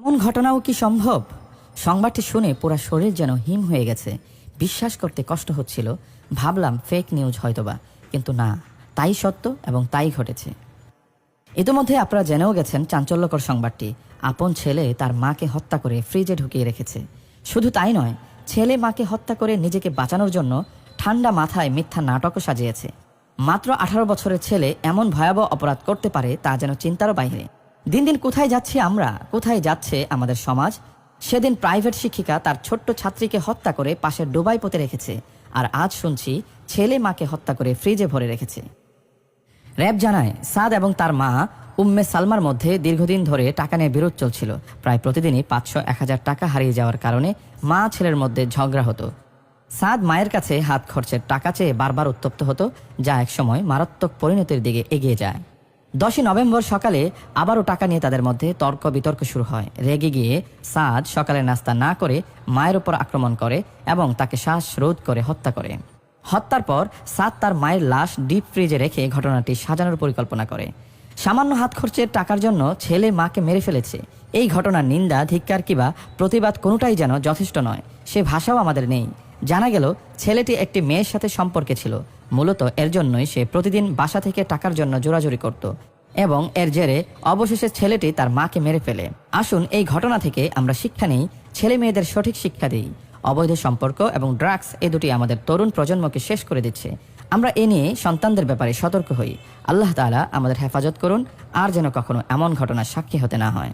এমন ঘটনাও কি সম্ভব? সংবাদটি শুনে পুরো শরীর যেন হিম হয়ে গেছে। বিশ্বাস করতে কষ্ট হচ্ছিল। ভাবলাম ফেক নিউজ হয়তোবা। কিন্তু না, তাই সত্য এবং তাই ঘটেছে। ইতিমধ্যে আপনারা জেনেও গেছেন চাঞ্চল্যকর সংবাদটি। আপন ছেলে তার মাকে হত্যা করে ফ্রিজে ঢুকিয়ে রেখেছে। শুধু তাই নয়, ছেলে মাকে হত্যা করে নিজেকে বাঁচানোর জন্য ঠান্ডা মাথায় মিথ্যা নাটকও সাজিয়েছে। মাত্র আঠারো বছরের ছেলে এমন ভয়াবহ অপরাধ করতে পারে তা যেন চিন্তারও বাইরে। দিন দিন কোথায় যাচ্ছি আমরা, কোথায় যাচ্ছে আমাদের সমাজ, সেদিন প্রাইভেট শিক্ষিকা তার ছোট্ট ছাত্রীকে হত্যা করে পাশের ডোবাই পতে রেখেছে, আর আজ শুনছি ছেলে মাকে হত্যা করে ফ্রিজে ভরে রেখেছে। র্যাব জানায়, সাদ এবং তার মা উম্মে সালমার মধ্যে দীর্ঘদিন ধরে টাকা নিয়ে বিরোধ চলছিল। প্রায় প্রতিদিনই পাঁচশো এক হাজার টাকা হারিয়ে যাওয়ার কারণে মা ছেলের মধ্যে ঝগড়া হতো। সাদ মায়ের কাছে হাত খরচের টাকা চেয়ে বারবার উত্তপ্ত হতো, যা একসময় মারাত্মক পরিণতির দিকে এগিয়ে যায়। দশই নভেম্বর সকালে আবারও টাকা নিয়ে তাদের মধ্যে তর্ক বিতর্ক শুরু হয়। রেগে গিয়ে সাদ সকালে নাস্তা না করে মায়ের উপর আক্রমণ করে এবং তাকে শ্বাসরোধ করে হত্যা করে। হত্যার পর সাদ তার মায়ের লাশ ডিপ ফ্রিজে রেখে ঘটনাটি সাজানোর পরিকল্পনা করে। সামান্য হাত খরচের টাকার জন্য ছেলে মাকে মেরে ফেলেছে। এই ঘটনার নিন্দা, ধিক্কার কিবা প্রতিবাদ কোনোটাই যেন যথেষ্ট নয়, সে ভাষাও আমাদের নেই। জানা গেল, ছেলেটি একটি মেয়ের সাথে সম্পর্কে ছিল। মূলত এর জন্যই সে প্রতিদিন বাসা থেকে টাকার জন্য জোরাজুরি করত। এবং এর জেরে অবশেষে ছেলেটি তার মাকে মেরে ফেলে। আসুন, এই ঘটনা থেকে আমরা শিক্ষা নেই। ছেলে মেয়েদের সঠিক শিক্ষা দিই। অবৈধ সম্পর্ক এবং ড্রাগস এ দুটি আমাদের তরুণ প্রজন্মকে শেষ করে দিচ্ছে। আমরা এ নিয়ে সন্তানদের ব্যাপারে সতর্ক হই। আল্লাহ তালা আমাদের হেফাজত করুন, আর যেন কখনো এমন ঘটনার সাক্ষী হতে না হয়।